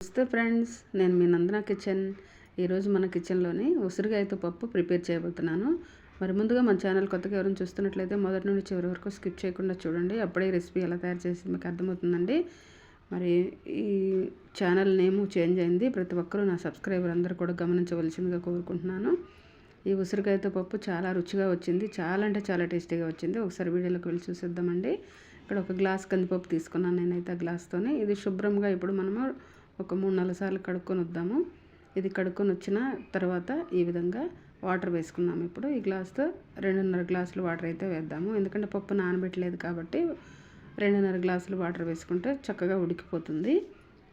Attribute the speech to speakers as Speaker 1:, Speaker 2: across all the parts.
Speaker 1: నమస్తే ఫ్రెండ్స్ నేను మీ నందన కిచెన్. ఈరోజు మన కిచెన్లోని ఉసిరికాయతో పప్పు ప్రిపేర్ చేయబోతున్నాను. మరి ముందుగా మన ఛానల్ కొత్తగా ఎవరైనా చూస్తున్నట్లయితే మొదటి నుండి చివరి వరకు స్కిప్ చేయకుండా చూడండి. అప్పుడే రెసిపీ ఎలా తయారు చేసి మీకు అర్థమవుతుందండి. మరి ఈ ఛానల్ నేము చేంజ్ అయింది. ప్రతి ఒక్కరూ నా సబ్స్క్రైబర్ అందరూ కూడా గమనించవలసిందిగా కోరుకుంటున్నాను. ఈ ఉసిరికాయతో పప్పు చాలా రుచిగా వచ్చింది. చాలా అంటే చాలా టేస్టీగా వచ్చింది. ఒకసారి వీడియోలోకి వెళ్ళి చూసేద్దామండి. ఇక్కడ ఒక గ్లాస్ కందిపప్పు తీసుకున్నాను నేనైతే ఆ గ్లాస్తోనే. ఇది శుభ్రంగా ఇప్పుడు మనము ఒక మూడు నాలుగు సార్లు కడుక్కొని వద్దాము. ఇది కడుక్కొని వచ్చిన తర్వాత ఈ విధంగా వాటర్ వేసుకున్నాము ఇప్పుడు ఈ గ్లాస్తో రెండున్నర గ్లాసులు వాటర్ అయితే వేద్దాము. ఎందుకంటే పప్పు నానబెట్టలేదు కాబట్టి రెండున్నర గ్లాసులు వాటర్ వేసుకుంటే చక్కగా ఉడికిపోతుంది.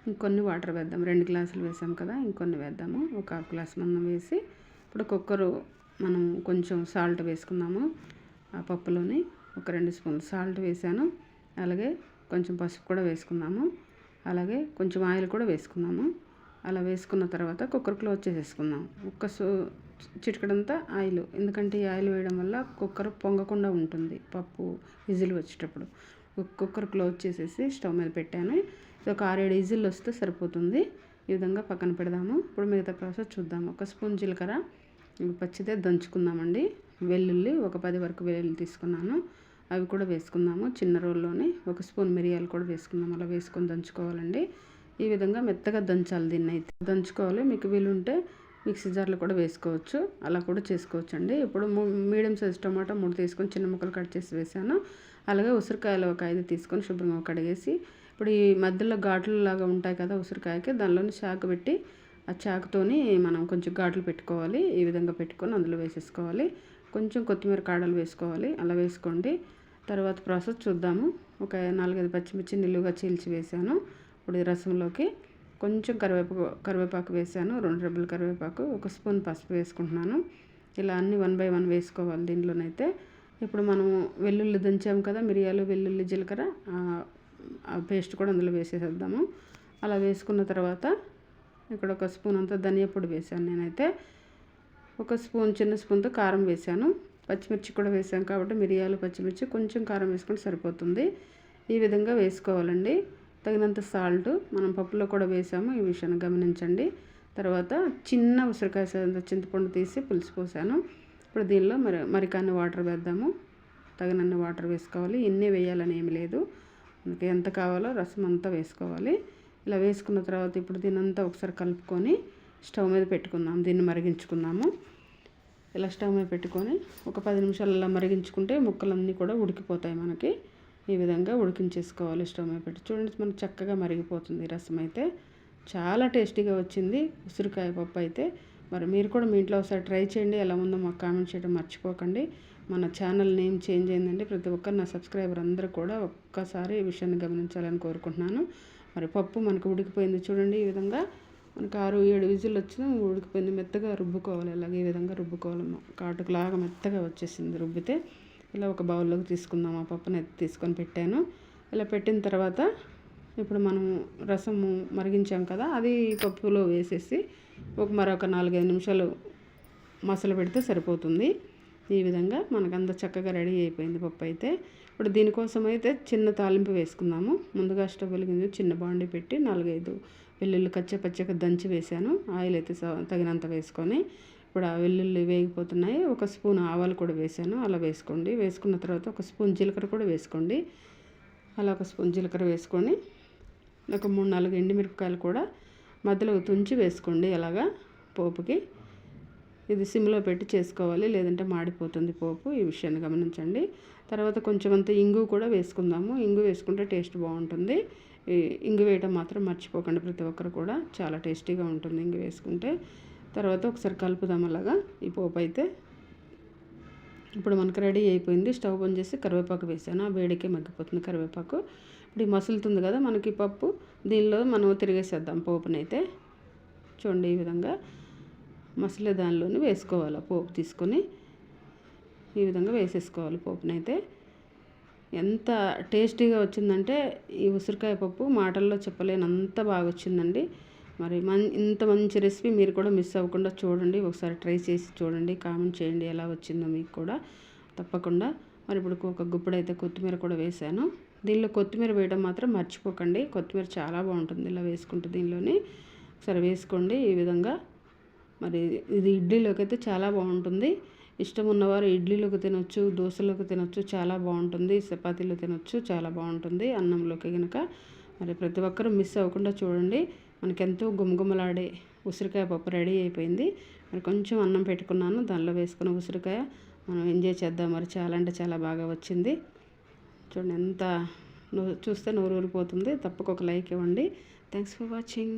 Speaker 1: ఇంకొన్ని వాటర్ వేద్దాం రెండు గ్లాసులు వేసాం కదా ఇంకొన్ని వేద్దాము. ఒక హాఫ్ గ్లాస్ మనం వేసి ఇప్పుడు కుక్కరు మనం కొంచెం సాల్ట్ వేసుకుందాము ఆ పప్పులోని. ఒక రెండు స్పూన్లు సాల్ట్ వేసాను. అలాగే కొంచెం పసుపు కూడా వేసుకున్నాము అలాగే కొంచెం ఆయిల్ కూడా వేసుకున్నాము. అలా వేసుకున్న తర్వాత కుక్కర్ క్లోజ్ చేసేసుకుందాం. ఒక్క సో చిటికడంతా ఆయిల్. ఎందుకంటే ఈ ఆయిల్ వేయడం వల్ల కుక్కర్ పొంగకుండా ఉంటుంది. పప్పు విజిల్ వచ్చేటప్పుడు. కుక్కర్ క్లోజ్ చేసేసి స్టవ్ మీద పెట్టాను. ఇది ఒక ఆరేడు విజిల్ వస్తే సరిపోతుంది. ఈ విధంగా పక్కన పెడదాము. ఇప్పుడు మిగతా ప్రాసెస్ చూద్దాం. ఒక స్పూన్ జీలకర్ర పచ్చిదే దంచుకుందామండి. వెల్లుల్లి ఒక పది వరకు వెల్లుల్లి తీసుకున్నాను. అవి కూడా వేసుకుందాము. చిన్న రోల్లోనే ఒక స్పూన్ మిరియాలు కూడా వేసుకుందాం అలా వేసుకొని దంచుకోవాలండి. ఈ విధంగా మెత్తగా దంచాలి దీన్ని అయితే. దంచుకోవాలి. మీకు వీలుంటే మిక్సీ జార్లో కూడా వేసుకోవచ్చు. అలా కూడా చేసుకోవచ్చు అండి ఇప్పుడు మీడియం సైజ్ టమాటా మూడు తీసుకొని చిన్న ముక్కలు కట్ చేసి వేసాను. అలాగే ఉసిరికాయలు ఒక ఐదు తీసుకొని శుభ్రంగా కడిగేసి ఇప్పుడు ఈ మధ్యలో ఘాట్లు లాగా ఉంటాయి కదా ఉసిరికాయకి దానిలోని చాకు పెట్టి ఆ చాకుతోని మనం కొంచెం ఘాట్లు పెట్టుకోవాలి. ఈ విధంగా పెట్టుకొని అందులో వేసేసుకోవాలి. కొంచెం కొత్తిమీర కాడలు వేసుకోవాలి. అలా వేసుకోండి. తర్వాత ప్రాసెస్ చూద్దాము. ఒక నాలుగైదు పచ్చిమిర్చి నిలువుగా చీల్చి వేసాను. ఇప్పుడు ఈ రసంలోకి కొంచెం కరివేపాకు కరివేపాకు వేసాను. రెండు రెబ్బల కరివేపాకు ఒక స్పూన్ పసుపు వేసుకుంటున్నాను. ఇలా అన్ని వన్ బై వన్ వేసుకోవాలి దీంట్లోనైతే. ఇప్పుడు మనం వెల్లుల్లి దంచాము కదా మిరియాలు వెల్లుల్లి జీలకర్ర పేస్ట్ కూడా అందులో వేసేసేద్దాము. అలా వేసుకున్న తర్వాత ఇక్కడ ఒక స్పూన్ అంతా ధనియా పొడి వేసాను నేనైతే. ఒక స్పూన్ చిన్న స్పూన్తో కారం వేసాను పచ్చిమిర్చి కూడా వేసాం కాబట్టి మిరియాలు పచ్చిమిర్చి కొంచెం కారం వేసుకుంటే సరిపోతుంది. ఈ విధంగా వేసుకోవాలండి. తగినంత సాల్ట్ మనం పప్పులో కూడా వేసాము. ఈ విషయాన్ని గమనించండి. తర్వాత చిన్న ఉసిరికాయ చింతపండు తీసి పులుసు పోసాను. ఇప్పుడు దీనిలో మరి మరికాన్ని వాటర్ వేద్దాము. తగినన్ని వాటర్ వేసుకోవాలి. ఎన్ని వేయాలని ఏమి లేదు. మనకి ఎంత కావాలో రసం అంతా వేసుకోవాలి. ఇలా వేసుకున్న తర్వాత ఇప్పుడు దీనంతా ఒకసారి కలుపుకొని స్టవ్ మీద పెట్టుకుందాం. దీన్ని మరిగించుకుందాము. ఇలా స్టవ్ మీద పెట్టుకొని ఒక పది నిమిషాలు అలా మరిగించుకుంటే ముక్కలన్నీ కూడా ఉడికిపోతాయి మనకి. ఈ విధంగా ఉడికించేసుకోవాలి స్టవ్ మీద పెట్టి. చూడండి మనకు చక్కగా మరిగిపోతుంది రసం అయితే. చాలా టేస్టీగా వచ్చింది. ఉసిరికాయ పప్పు అయితే. మరి మీరు కూడా మీ ఇంట్లో ఒకసారి ట్రై చేయండి. ఎలా ఉందో మాకు కామెంట్ చేయడం మర్చిపోకండి. మన ఛానల్ నేమ్ చేంజ్ అయిందండి. ప్రతి ఒక్కరు నా సబ్స్క్రైబర్ అందరూ కూడా ఒక్కసారి ఈ విషయాన్ని గమనించాలని కోరుకుంటున్నాను. మరి పప్పు మనకు ఉడికిపోయింది చూడండి ఈ విధంగా. మనకు ఆరు ఏడు విజిల్ వచ్చినా ఉడికిపోయింది మెత్తగా రుబ్బుకోవాలి. అలాగే ఈ విధంగా రుబ్బుకోవాలి. కాటుకులాగా మెత్తగా వచ్చేసింది రుబ్బితే ఇలా ఒక బౌల్లోకి తీసుకుందాం. ఆ పప్పుని ఎత్తి తీసుకొని పెట్టాను. ఇలా పెట్టిన తర్వాత ఇప్పుడు మనం రసము మరిగించాం కదా అది పప్పులో వేసేసి ఒక మరొక నాలుగైదు నిమిషాలు మసలు పెడితే సరిపోతుంది. ఈ విధంగా మనకంత చక్కగా రెడీ అయిపోయింది పప్పు అయితే. ఇప్పుడు దీనికోసం అయితే చిన్న తాలింపు వేసుకుందాము. ముందుగా స్టవ్ వెలిగింది చిన్న బాండి పెట్టి నాలుగైదు వెల్లుల్లి కచ్చ పచ్చగా దంచి వేసాను. ఆయిల్ అయితే తగినంత వేసుకొని ఇప్పుడు ఆ వెల్లుల్లి వేగిపోతున్నాయి. ఒక స్పూన్ ఆవాలు కూడా వేసాను. అలా వేసుకోండి. వేసుకున్న తర్వాత ఒక స్పూన్ జీలకర్ర కూడా వేసుకోండి. అలా ఒక స్పూన్ జీలకర్ర వేసుకొని ఒక మూడు నాలుగు ఎండుమిరపకాయలు కూడా మధ్యలో తుంచి వేసుకోండి. అలాగా పోపుకి. ఇది సిమ్లో పెట్టి చేసుకోవాలి లేదంటే మాడిపోతుంది పోపు. ఈ విషయాన్ని గమనించండి. తర్వాత కొంచెం అంత ఇంగు కూడా వేసుకుందాము. ఇంగు వేసుకుంటే టేస్ట్ బాగుంటుంది. ఇంగు వేయటం మాత్రం మర్చిపోకండి ప్రతి ఒక్కరు కూడా. చాలా టేస్టీగా ఉంటుంది ఇంగు వేసుకుంటే. తర్వాత ఒకసారి కలుపుదాం అలాగా. ఈ పోపు అయితే ఇప్పుడు మనకు రెడీ అయిపోయింది. స్టవ్ బంద్ చేసి కరివేపాకు వేసాను. ఆ వేడికే మగ్గిపోతుంది కరివేపాకు. ఇప్పుడు ఈ మసులుతుంది కదా మనకి పప్పు. దీనిలో మనం తిరిగేసేద్దాం పోపునైతే. చూడండి ఈ విధంగా. మసలే దానిలోనే వేసుకోవాలి. పోపు తీసుకొని ఈ విధంగా వేసేసుకోవాలి పోపునైతే. ఎంత టేస్టీగా వచ్చిందంటే ఈ ఉసిరికాయ పప్పు మాటల్లో చెప్పలేనంత బాగా వచ్చిందండి. మరి మన్ ఇంత మంచి రెసిపీ మీరు కూడా మిస్ అవ్వకుండా చూడండి. ఒకసారి ట్రై చేసి చూడండి. కామెంట్ చేయండి ఎలా వచ్చిందో మీకు కూడా. తప్పకుండా. మరి ఇప్పుడు ఒక గుప్పుడు అయితే కొత్తిమీర కూడా వేసాను. దీనిలో కొత్తిమీర వేయడం మాత్రం మర్చిపోకండి. కొత్తిమీర చాలా బాగుంటుంది. ఇలా వేసుకుంటే దీనిలోని. ఒకసారి వేసుకోండి ఈ విధంగా. మరి ఇది ఇడ్లీలోకి అయితే చాలా బాగుంటుంది. ఇష్టం ఉన్నవారు ఇడ్లీలోకి తినొచ్చు దోశలోకి తినొచ్చు చాలా బాగుంటుంది. చపాతీలో తినొచ్చు చాలా బాగుంటుంది అన్నంలోకి కనుక మరి ప్రతి ఒక్కరూ మిస్ అవ్వకుండా చూడండి. మనకెంతో గుమగుమలాడే ఉసిరికాయ పప్పు రెడీ అయిపోయింది. మరి కొంచెం అన్నం పెట్టుకున్నాను దానిలో వేసుకున్న ఉసిరికాయ. మనం ఎంజాయ్ చేద్దాం. మరి చాలా అంటే చాలా బాగా వచ్చింది. చూడండి ఎంత చూస్తే నోరు ఊరిపోతుంది తప్పక ఒక లైక్ ఇవ్వండి. Thanks for watching.